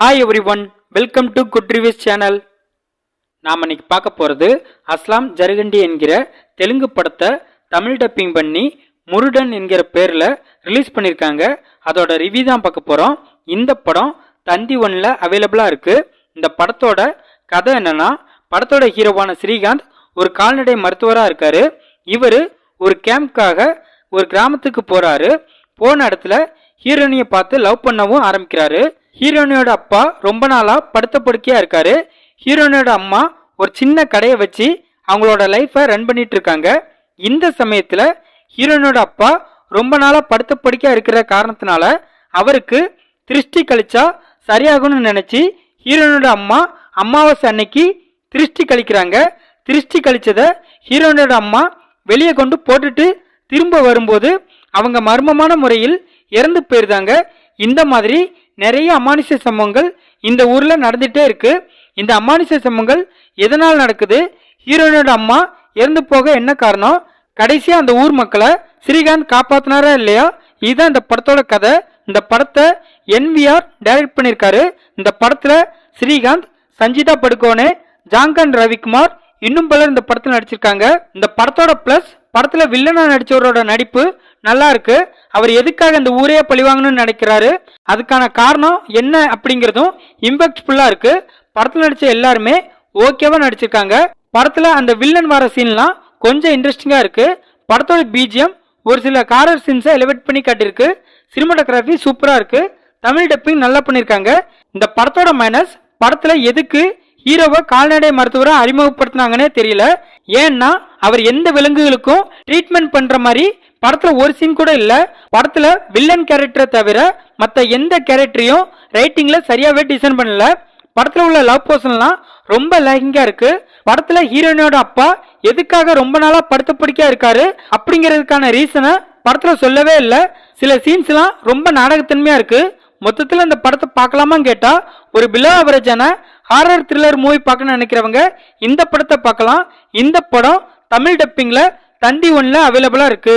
Hi everyone welcome to good reviews channel நாம் இன்னைக்கு பார்க்க போகிறது அஸ்லாம் ஜருகண்டி என்கிற தெலுங்கு படத்தை தமிழ் டப்பிங் பண்ணி முருடன் என்கிற பேரில் ரிலீஸ் பண்ணியிருக்காங்க. அதோட ரிவ்யூ தான் பார்க்க போகிறோம் இந்த படம் தந்தி ஒன்னில் அவைலபிளாக இருக்குது இந்த படத்தோட கதை என்னென்னா படத்தோட ஹீரோவான ஸ்ரீகாந்த் ஒரு கால்நடை மருத்துவராக இருக்கார். இவர் ஒரு கேம்ப்காக ஒரு கிராமத்துக்கு போகிறாரு போன இடத்துல ஹீரோனியை பார்த்து லவ் பண்ணவும் ஆரம்பிக்கிறாரு. ஹீரோனியோட அப்பா ரொம்ப நாளாக படுத்த படுக்கையாக இருக்காரு. ஹீரோனியோட அம்மா ஒரு சின்ன கடையை வச்சு அவங்களோட லைஃப்பை ரன் பண்ணிட்டு இருக்காங்க. இந்த சமயத்தில் ஹீரோனியோட அப்பா ரொம்ப நாளாக படுத்த படுக்கையாக இருக்கிற காரணத்தினால அவருக்கு திருஷ்டி கழிச்சா சரியாகும்னு நினச்சி ஹீரோனோட அம்மா அமாவாசை அன்னைக்கு திருஷ்டி கழிக்கிறாங்க. திருஷ்டி கழித்ததை ஹீரோனோட அம்மா வெளியே கொண்டு போட்டுட்டு திரும்ப வரும்போது அவங்க மர்மமான முறையில் இறந்து போயிருந்தாங்க. இந்த மாதிரி நிறைய அமானுஷ சம்பவங்கள் இந்த ஊரில் நடந்துகிட்டே இருக்கு. இந்த அமானுஷ சம்பவங்கள் எதனால் நடக்குது? ஹீரோனோட அம்மா இறந்து போக என்ன காரணம்? கடைசியாக அந்த ஊர் மக்களை ஸ்ரீகாந்த் காப்பாத்தினாரா இல்லையா? இதுதான் இந்த படத்தோட கதை. இந்த படத்தை என்விஆர் டைரக்ட் பண்ணியிருக்காரு. இந்த படத்தில் ஸ்ரீகாந்த் சஞ்சிதா படுகோனே ஜாங்கன் ரவிக்குமார் இன்னும் பலர் இந்த படத்தில் நடிச்சிருக்காங்க. இந்த படத்தோட ப்ளஸ் படத்தில் வில்லனா நடித்தவரோட நடிப்பு நல்லா இருக்குது அவர் எதுக்காக இந்த ஊரே பழிவாங்கணும்னு நினைக்கிறாரு? அதுக்கான காரணம் என்ன அப்படிங்கிறதும் இம்பேக்ட்ஃபுல்லா இருக்கு. படத்துல நடிச்ச எல்லாருமே ஓகேவா நடிச்சிருக்காங்க. படத்துல அந்த வில்லன் வர சீன்லாம் கொஞ்சம் இன்ட்ரெஸ்டிங்கா இருக்கு. படத்தோட பிஜிஎம் ஒரு சில காரர் சீன்ஸை எலிவேட் பண்ணி காட்டியிருக்கு. சினிமாட்டோகிராஃபி சூப்பரா இருக்கு. தமிழ் டப்பிங் நல்லா பண்ணியிருக்காங்க. இந்த படத்தோட மைனஸ் படத்துல எதுக்கு ஹீரோவை கால்நடை மருத்துவரை அறிமுகப்படுத்தினாங்கன்னே தெரியல. ஏன்னா அவர் எந்த விலங்குகளுக்கும் ட்ரீட்மெண்ட் பண்ற மாதிரி படத்துல ஒரு சீன் கூட இல்ல. படத்துல வில்லன் கேரக்டரை தவிர மற்ற எந்த கேரக்டரையும் ரைட்டிங்ல சரியாவே டிசைன் பண்ணல. படத்துல உள்ள லவ் போர்ஷன்லாம் ரொம்ப லேகிங்கா இருக்கு. படத்துல ஹீரோயினோட அப்பா எதுக்காக ரொம்ப நாளா படுத்த பிடிக்கா இருக்காரு அப்படிங்கிறதுக்கான ரீசனை படத்துல சொல்லவே இல்லை. சில சீன்ஸ்லாம் ரொம்ப நாடகத்தன்மையா இருக்கு. மொத்தத்தில் இந்த படத்தை பார்க்கலாமான்னு கேட்டா ஒரு பிலோ அவரேஜான ஹாரர் த்ரில்லர் மூவி பார்க்கணும்னு நினைக்கிறவங்க இந்த படத்தை பார்க்கலாம். இந்த படம் தமிழ் டப்பிங்ல தந்தி ஒன்ல அவைலபிளா இருக்கு.